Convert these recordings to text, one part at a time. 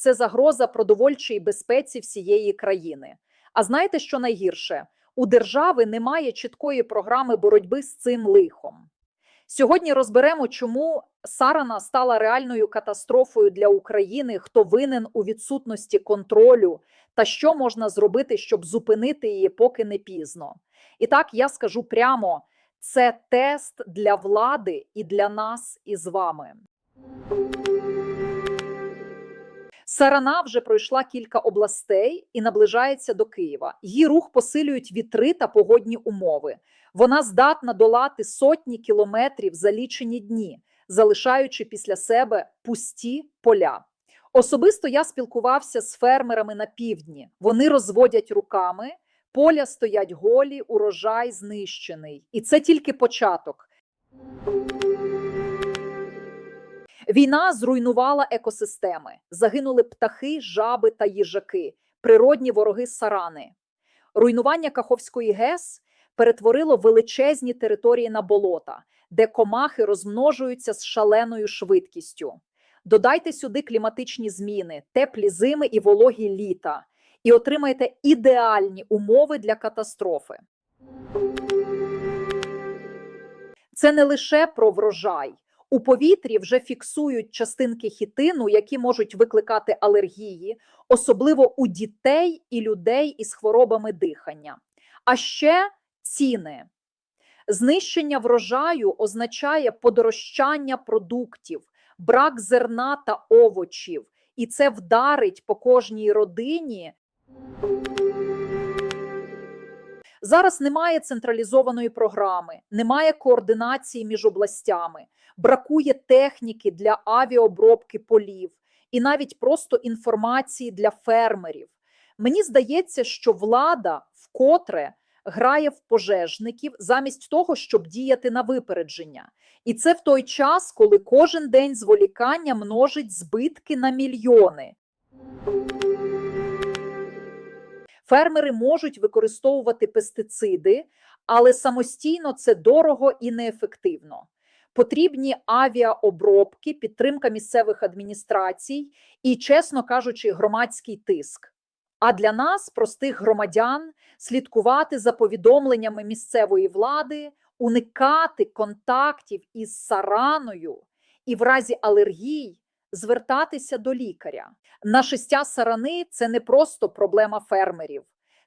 це загроза продовольчій безпеці всієї країни. А знаєте, що найгірше? У держави немає чіткої програми боротьби з цим лихом. Сьогодні розберемо, чому Сарана стала реальною катастрофою для України, хто винен у відсутності контролю та що можна зробити, щоб зупинити її, поки не пізно. І так я скажу прямо: це тест для влади і для нас із вами. Сарана вже пройшла кілька областей і наближається до Києва. Її рух посилюють вітри та погодні умови. Вона здатна долати сотні кілометрів за лічені дні, залишаючи після себе пусті поля. Особисто я спілкувався з фермерами на півдні. Вони розводять руками, поля стоять голі, урожай знищений. І це тільки початок. Війна зруйнувала екосистеми, загинули птахи, жаби та їжаки, природні вороги сарани. Руйнування Каховської ГЕС перетворило величезні території на болота, де комахи розмножуються з шаленою швидкістю. Додайте сюди кліматичні зміни, теплі зими і вологі літа, і отримаєте ідеальні умови для катастрофи. Це не лише про врожай. У повітрі вже фіксують частинки хітину, які можуть викликати алергії, особливо у дітей і людей із хворобами дихання. А ще ціни. Знищення врожаю означає подорожчання продуктів, брак зерна та овочів, і це вдарить по кожній родині. Зараз немає централізованої програми, немає координації між областями, бракує техніки для авіаобробки полів і навіть просто інформації для фермерів. Мені здається, що влада вкотре грає в пожежників замість того, щоб діяти на випередження. І це в той час, коли кожен день зволікання множить збитки на мільйони. Фермери можуть використовувати пестициди, але самостійно це дорого і неефективно. Потрібні авіаобробки, підтримка місцевих адміністрацій і, чесно кажучи, громадський тиск. А для нас, простих громадян, слідкувати за повідомленнями місцевої влади, уникати контактів із сараною і в разі алергій звертатися до лікаря. Нашестя сарани це не просто проблема фермерів,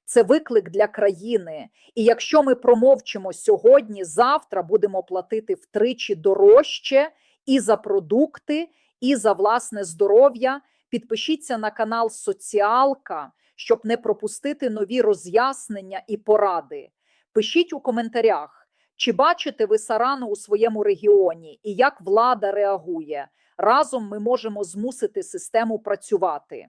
це виклик для країни. І якщо ми промовчимо сьогодні, завтра будемо платити втричі дорожче і за продукти, і за власне здоров'я. Підпишіться на канал Соціалка, щоб не пропустити нові роз'яснення і поради. Пишіть у коментарях, чи бачите ви сарану у своєму регіоні і як влада реагує. Разом ми можемо змусити систему працювати.